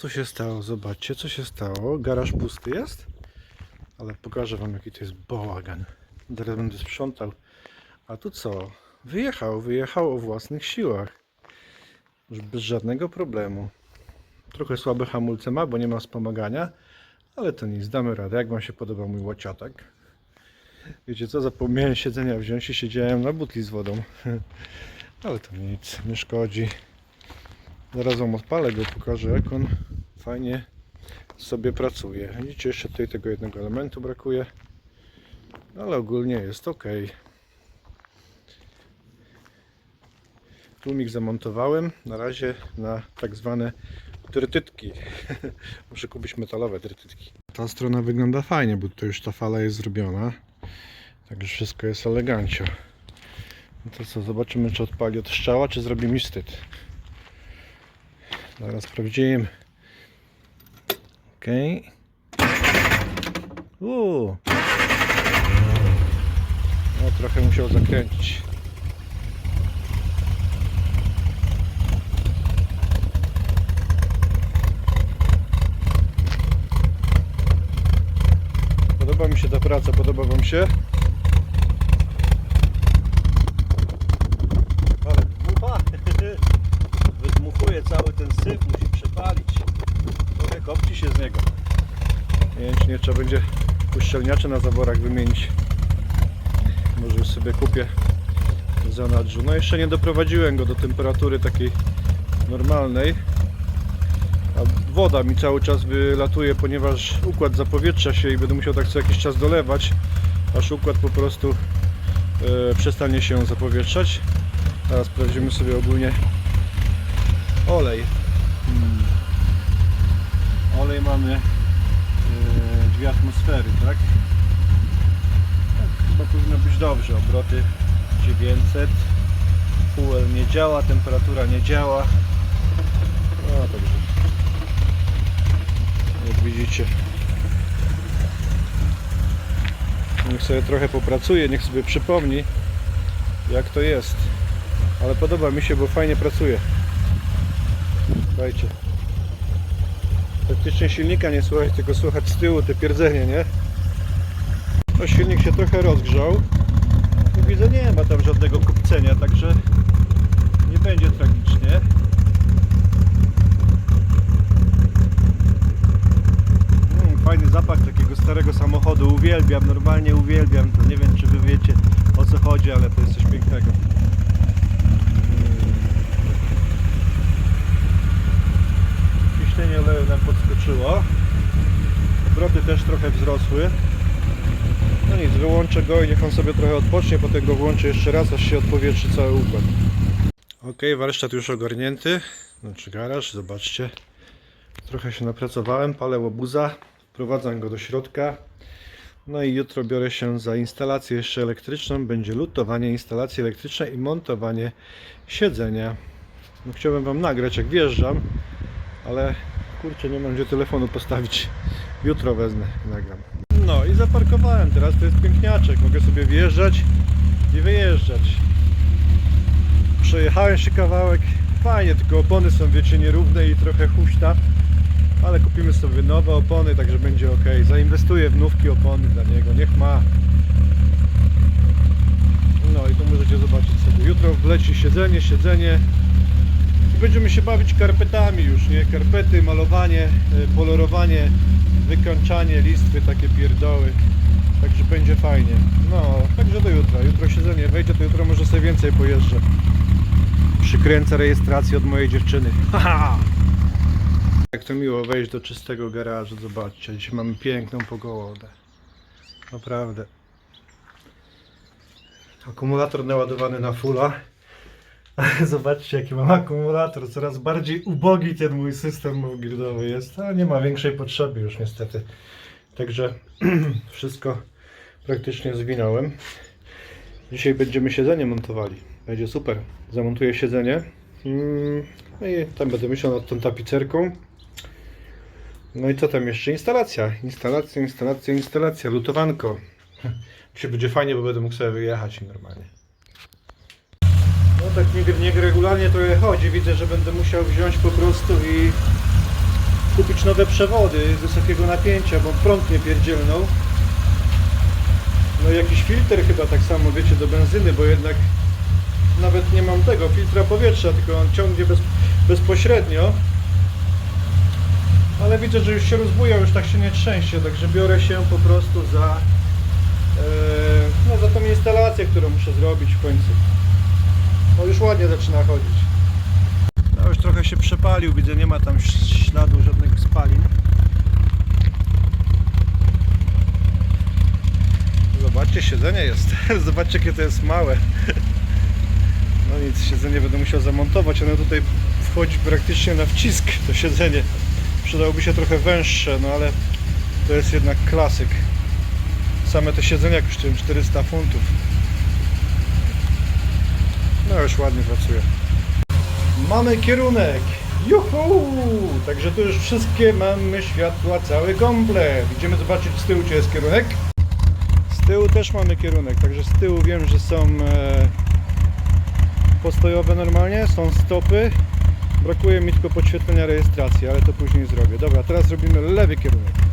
Co się stało? Zobaczcie, co się stało. Garaż pusty jest, ale pokażę wam jaki to jest bałagan. Teraz będę sprzątał. A tu co? Wyjechał, wyjechał o własnych siłach. Już bez żadnego problemu. Trochę słabe hamulce ma, bo nie ma wspomagania, ale to nic, damy radę. Jak wam się podoba mój łociatek? Wiecie co, zapomniałem siedzenia wziąć i siedziałem na butli z wodą. Ale to nic, nie szkodzi. Zaraz wam odpalę go, pokażę jak on fajnie sobie pracuje. Widzicie, jeszcze tutaj tego jednego elementu brakuje. Ale ogólnie jest ok. Tłumik zamontowałem na razie na tak zwane trytytki. Muszę kupić metalowe trytytki. Ta strona wygląda fajnie, bo tutaj już ta fala jest zrobiona. Także wszystko jest elegancio. No to co, zobaczymy czy odpali od strzała, czy zrobi mi wstyd. Zaraz sprawdzimy. Okej. Uuu. No trochę musiał zakręcić. Podoba mi się ta praca, podoba wam się? Ale dmucha! Wydmuchuje cały ten syf, musi przepalić. Trochę kopci się z niego. Nie wiem, czy nie trzeba będzie uszczelniacze na zaworach wymienić. Może sobie kupię zanadrzu. No jeszcze nie doprowadziłem go do temperatury takiej normalnej. A woda mi cały czas wylatuje, ponieważ układ zapowietrza się i będę musiał tak co jakiś czas dolewać, aż układ po prostu e, przestanie się zapowietrzać. Teraz sprawdzimy sobie ogólnie olej. Hmm. Olej mamy dwie atmosfery, tak? Chyba powinno być dobrze. Obroty 900. Fuel nie działa, temperatura nie działa. No także jak widzicie niech sobie trochę popracuje, niech sobie przypomni jak to jest ale podoba mi się, bo fajnie pracuje słuchajcie praktycznie silnika nie słychać, tylko słychać z tyłu te pierdzenie, nie? No silnik się trochę rozgrzał i widzę nie ma tam żadnego kupcenia, także nie będzie tragicznie Mm, fajny zapach takiego starego samochodu. Uwielbiam, normalnie uwielbiam. To nie wiem, czy wy wiecie o co chodzi, ale to jest coś pięknego. Mm. Ciśnienie oleju nam podskoczyło. Obroty też trochę wzrosły. No nic, wyłączę go i niech on sobie trochę odpocznie, potem go włączę jeszcze raz, aż się odpowietrzy cały układ. Ok, warsztat już ogarnięty. Znaczy garaż, zobaczcie. Trochę się napracowałem, palę łobuza, wprowadzam go do środka. No i jutro biorę się za instalację jeszcze elektryczną. Będzie lutowanie instalacji elektrycznej i montowanie siedzenia. No, chciałbym Wam nagrać jak wjeżdżam, ale kurczę nie mam gdzie telefonu postawić. Jutro wezmę i nagram. No i zaparkowałem, teraz to jest piękniaczek. Mogę sobie wjeżdżać i wyjeżdżać. Przejechałem się kawałek. Fajnie, tylko opony są wiecie nierówne i trochę huśta. Ale kupimy sobie nowe opony, także będzie ok. Zainwestuję w nówki opony dla niego, niech ma. No i tu możecie zobaczyć sobie. Jutro wleci siedzenie, siedzenie. Będziemy się bawić karpetami już, nie? Karpety, malowanie, y, polorowanie, wykończanie, listwy, takie pierdoły. Także będzie fajnie. No, także do jutra. Jutro siedzenie wejdzie, to jutro może sobie więcej pojeżdżę. Przykręcę rejestrację od mojej dziewczyny. Haha! Jak to miło wejść do czystego garażu, zobaczcie, dzisiaj mamy piękną pogodę. Naprawdę. Akumulator naładowany na fulla. Zobaczcie jaki mam akumulator, coraz bardziej ubogi ten mój system gridowy jest, a nie ma większej potrzeby już niestety. Także wszystko praktycznie zwinąłem. Dzisiaj będziemy siedzenie montowali. Będzie super. Zamontuję siedzenie. Mm, No i tam będę myślał nad tą tapicerką. No i co tam jeszcze? Instalacja. Instalacja, instalacja, instalacja. Lutowanko. Dzisiaj będzie fajnie, bo będę mógł sobie wyjechać normalnie. Tak niby regularnie trochę chodzi. Widzę, że będę musiał wziąć po prostu i kupić nowe przewody wysokiego napięcia, bo prąd nie pierdzielnął. No i jakiś filtr chyba tak samo, wiecie, do benzyny, bo jednak nawet nie mam tego filtra powietrza, tylko on ciągnie bez, bezpośrednio. Ale widzę, że już się rozbujał, już tak się nie trzęsie, także biorę się po prostu za, e, no, za tą instalację, którą muszę zrobić w końcu. No już ładnie zaczyna chodzić. No już trochę się przepalił, widzę, nie ma tam śladu żadnych spalin. Zobaczcie, siedzenie jest. Zobaczcie, jakie to jest małe. No nic, siedzenie będę musiał zamontować. Ono tutaj wchodzi praktycznie na wcisk, to siedzenie. Przydałoby się trochę węższe, no ale to jest jednak klasyk. Same te siedzenia kosztują 400 funtów. No już ładnie pracuje. Mamy kierunek. Juhu! Także tu już wszystkie mamy światła, cały komplet. Idziemy zobaczyć z tyłu, czy jest kierunek. Z tyłu też mamy kierunek, także z tyłu wiem, że są e, postojowe normalnie, są stopy. Brakuje mi tylko podświetlenia rejestracji, ale to później zrobię. Dobra, teraz robimy lewy kierunek.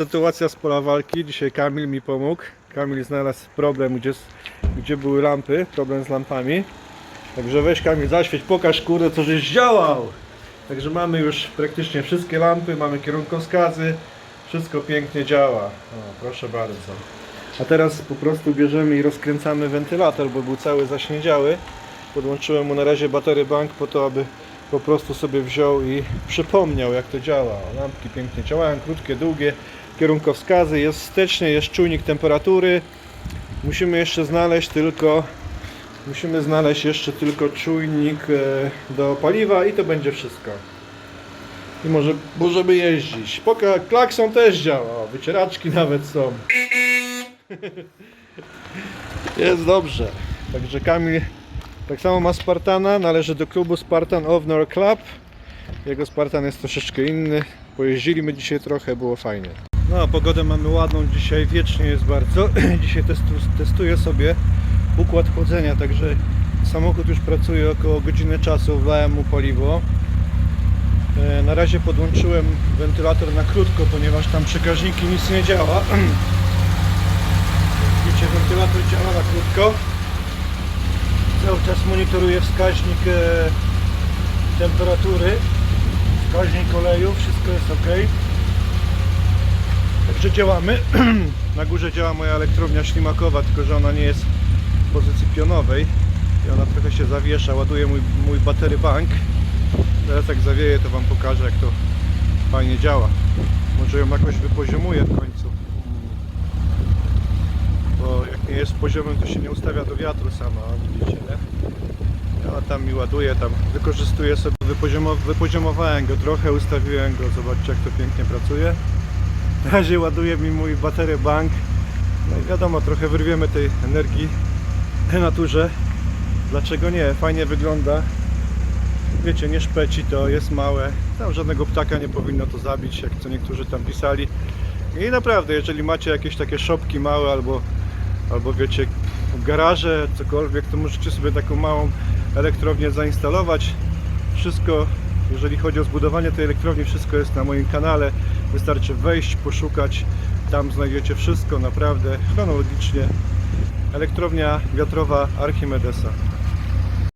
Sytuacja z pola walki. Dzisiaj Kamil mi pomógł. Kamil znalazł problem, gdzie, gdzie były lampy, problem z lampami. Także weź Kamil, zaświeć, pokaż kurde, co żeś działał. Także mamy już praktycznie wszystkie lampy, mamy kierunkowskazy, wszystko pięknie działa. O, proszę bardzo. A teraz po prostu bierzemy i rozkręcamy wentylator, bo był cały zaśniedziały. Podłączyłem mu na razie batery bank po to, aby po prostu sobie wziął i przypomniał jak to działa. Lampki pięknie działają, krótkie, długie, kierunkowskazy, jest wstecznie, jest czujnik temperatury. Musimy jeszcze znaleźć tylko musimy znaleźć jeszcze tylko czujnik e, do paliwa i to będzie wszystko. I może możemy jeździć. Poka klakson też działa, wycieraczki nawet są. Jest dobrze. Także Kamil tak samo ma Spartana, należy do klubu Spartan Ovnor Club. Jego Spartan jest troszeczkę inny. Pojeździliśmy dzisiaj trochę, było fajnie. No, pogodę mamy ładną dzisiaj, wiecznie jest bardzo. Dzisiaj testu, testuję sobie układ chłodzenia, także samochód już pracuje około godziny czasu, wlałem mu paliwo. E, Na razie podłączyłem wentylator na krótko, ponieważ tam przekaźniki nic nie działa. Widzicie, wentylator działa na krótko. Cały czas monitoruję wskaźnik e, temperatury, wskaźnik oleju, wszystko jest ok. Także działamy. Na górze działa moja elektrownia ślimakowa, tylko że ona nie jest w pozycji pionowej i ona trochę się zawiesza. Ładuje mój, mój batery bank. Teraz jak zawieje to Wam pokażę jak to fajnie działa. Może ją jakoś wypoziomuję w końcu. Bo jak nie jest poziomem to się nie ustawia do wiatru sama, widzicie, nie? Ja tam mi ładuje, tam wykorzystuję sobie, wypoziomo, wypoziomowałem go trochę, ustawiłem go, zobaczcie jak to pięknie pracuje. Na razie ładuje mi mój batery bank. No i wiadomo, trochę wyrwiemy tej energii naturze. Dlaczego nie? Fajnie wygląda. Wiecie, nie szpeci to, jest małe. Tam żadnego ptaka nie powinno to zabić, jak co niektórzy tam pisali. I naprawdę, jeżeli macie jakieś takie szopki małe albo, albo wiecie, garaże, cokolwiek, to możecie sobie taką małą elektrownię zainstalować. Wszystko, jeżeli chodzi o zbudowanie tej elektrowni, wszystko jest na moim kanale. Wystarczy wejść, poszukać. Tam znajdziecie wszystko naprawdę chronologicznie. Elektrownia wiatrowa Archimedesa.